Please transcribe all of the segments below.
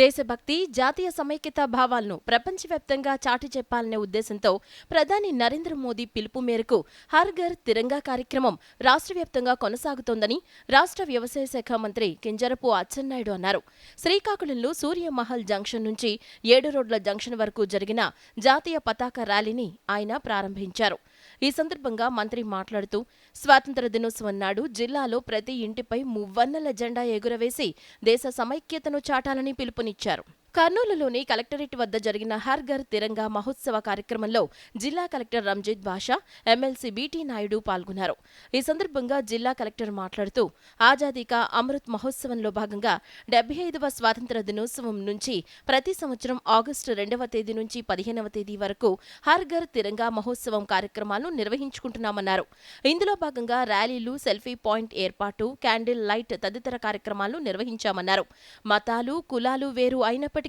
దేశభక్తి జాతీయ సమైక్యత భావాలను ప్రపంచవ్యాప్తంగా చాటి చెప్పాలనే ఉద్దేశంతో ప్రధాని నరేంద్ర మోదీ పిలుపు మేరకు హర్ ఘర్ తిరంగా కార్యక్రమం రాష్ట్ర వ్యాప్తంగా కొనసాగుతోందని రాష్ట్ర వ్యవసాయ శాఖ మంత్రి కింజరపు అచ్చెన్నాయుడు అన్నారు. శ్రీకాకుళంలో సూర్యమహల్ జంక్షన్ నుంచి ఏడు రోడ్ల జంక్షన్ వరకు జరిగిన జాతీయ పతాక ర్యాలీని ఆయన ప్రారంభించారు. ఈ సందర్భంగా మంత్రి మాట్లాడుతూ స్వాతంత్ర దినోత్సవం నాడు జిల్లాలో ప్రతి ఇంటిపై మువ్వన్నెల జెండా ఎగురవేసి దేశ సమైక్యతను చాటాలని పిలుపునిచ్చారు. కర్నూలులోని కలెక్టరేట్ వద్ద జరిగిన హర్ ఘర్ తిరంగా మహోత్సవ కార్యక్రమంలో జిల్లా collector Ranjith Basha MLC BT Naidu పాల్గొన్నారు. ఈ సందర్భంగా జిల్లా కలెక్టర్ మాట్లాడుతూ ఆజాదీ కా అమృత్ మహోత్సవంలో భాగంగా డెబ్బై ఐదవ స్వాతంత్ర దినోత్సవం నుంచి ప్రతి సంవత్సరం ఆగస్టు రెండవ తేదీ నుంచి పదిహేనవ తేదీ వరకు హర్ ఘర్ తిరంగా మహోత్సవం కార్యక్రమాలను నిర్వహించుకుంటున్నామన్నారు. ఇందులో భాగంగా ర్యాలీలు సెల్ఫీ పాయింట్ ఏర్పాటు క్యాండిల్ లైట్ తదితర కార్యక్రమాలు నిర్వహించామన్నారు. మతాలు కులాలు వేరు అయినప్పటికీ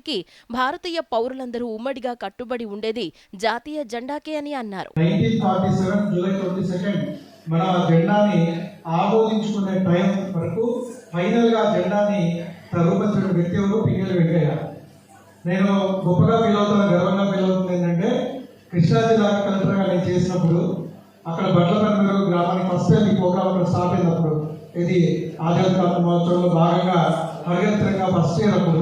భారతీయ పౌరులందరూ ఉమ్మడిగా కట్టుబడి ఉండేది జాతీయ జెండాకే అని అన్నారు. మన జెండాని ఆమోదించుకునే టైం వరకు ఫైనల్గా జెండాని రూపొందించిన వ్యక్తి ఎవరు? పిల్లలు వెంకయ్య. నేను గొప్పగా ఫీల్ అవుతున్న గర్వంగా ఫీల్ అవుతుంది ఏంటంటే కృష్ణా జిల్లా కలెక్టర్గా నేను చేసినప్పుడు అక్కడ బట్లపల్లి గ్రామానికి ఫస్ట్ టైం ఈ ప్రోగ్రామ్ అక్కడ స్టార్ట్ అయినప్పుడు ఇది ఆజాద్ మహోత్సవంలో భాగంగా హరిగత్రంగా ఫస్ట్ ఇయర్ అప్పుడు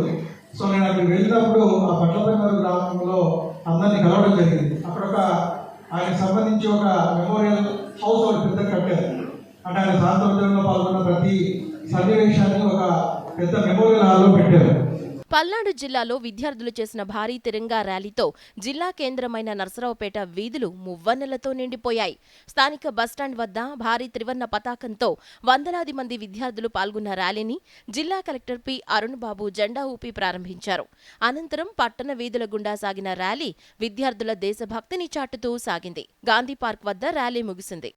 సో నేను అక్కడికి వెళ్ళినప్పుడు ఆ బట్లపల్లి గ్రామంలో అందరినీ కలవడం జరిగింది. అక్కడ ఒక ఆయనకు సంబంధించి ఒక మెమోరియల్ హౌస్ ఒకటి పెద్ద కట్టారు. అంటే ఆయన స్వాతంత్రంలో పాల్గొన్న ప్రతి సన్నివేశాన్ని ఒక పెద్ద మెమోరియల్ హాల్లో పెట్టారు. పల్నాడు జిల్లాలో విద్యార్థులు చేసిన భారీ తిరంగా ర్యాలీతో జిల్లా కేంద్రమైన నరసరావుపేట వీధులు మువ్వన్నెలతో నిండిపోయాయి. స్థానిక బస్టాండ్ వద్ద భారీ త్రివర్ణ పతాకంతో వందలాది మంది విద్యార్థులు పాల్గొన్న ర్యాలీని జిల్లా కలెక్టర్ పి. అరుణ్ బాబు జెండా ఊపి ప్రారంభించారు. అనంతరం పట్టణ వీధుల గుండా సాగిన ర్యాలీ విద్యార్థుల దేశభక్తిని చాటుతూ సాగింది. గాంధీ పార్క్ వద్ద ర్యాలీ ముగిసింది.